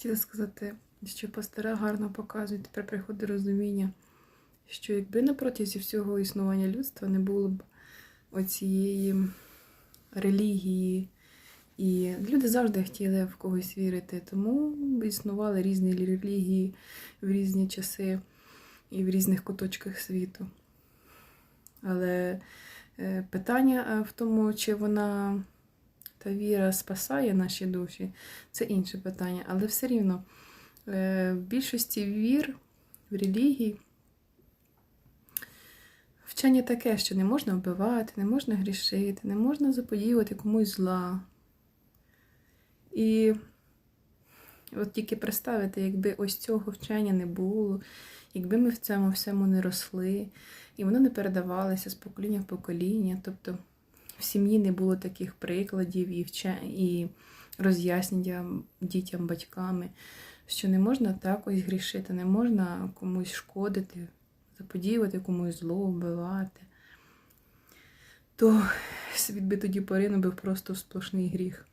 Хотіла сказати, що пастора гарно показують, тепер приходить розуміння, що якби на протязі всього існування людства не було б оцієї релігії, і люди завжди хотіли в когось вірити, тому існували різні релігії в різні часи і в різних куточках світу. Але е, питання е, в тому, чи вона та віра спасає наші душі, це інше питання. Але все рівно е, в більшості вір, в релігії вчення таке, що не можна вбивати, не можна грішити, не можна заподіювати комусь зла. І от тільки представити, якби ось цього вчення не було, якби ми в цьому всьому не росли, і воно не передавалося з покоління в покоління, тобто в сім'ї не було таких прикладів і вче... і роз'яснення дітям, батьками, що не можна так ось грішити, не можна комусь шкодити, заподіювати комусь зло, вбивати, то світ би тоді поринув би просто в сплошний гріх.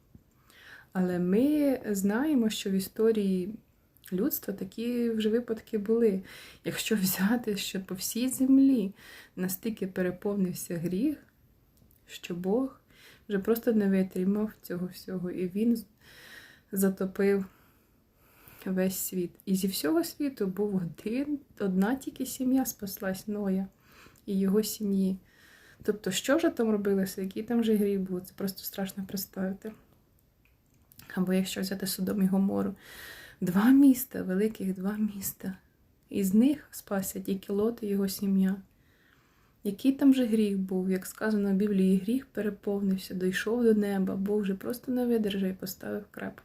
Але ми знаємо, що в історії людства такі вже випадки були. Якщо взяти, що по всій землі настільки переповнився гріх, що Бог вже просто не витримав цього всього, і Він затопив весь світ. І зі всього світу був один, одна тільки сім'я спаслась Ноя і його сім'ї. Тобто, що вже там робилося, який там вже гріх був, це просто страшно представити. Або якщо взяти Содом і Гомору, два міста, великих два міста. Із них спасся тільки Лот і його сім'я. Який там же гріх був, як сказано в Біблії, гріх переповнився, дійшов до неба, Бог вже просто не видержав і поставив крапку.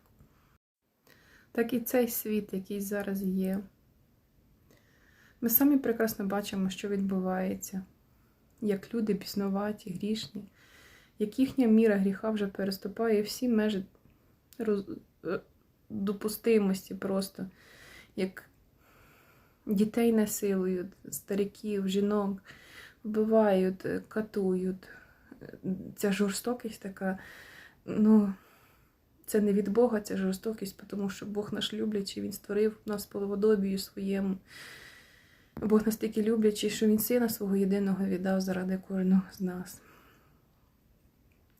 Так і цей світ, який зараз є. Ми самі прекрасно бачимо, що відбувається, як люди біснуваті, грішні, як їхня міра гріха вже переступає всі межі роз... е, допустимості просто, як дітей насилують, стариків, жінок вбивають, е, катують. Ця жорстокість така, ну, це не від Бога, ця жорстокість, тому що Бог наш люблячий, Він створив нас по водобію своєму. Бог настільки люблячий, що Він сина свого єдиного віддав заради кожного з нас.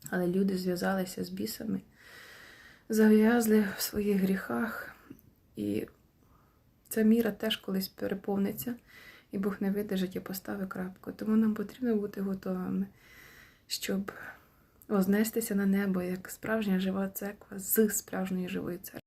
Але люди зв'язалися з бісами, зав'язли в своїх гріхах, і ця міра теж колись переповниться, і Бог не видержить і поставить крапку. Тому нам потрібно бути готовими, щоб вознестися на небо як справжня жива церква з справжньої живої церкви.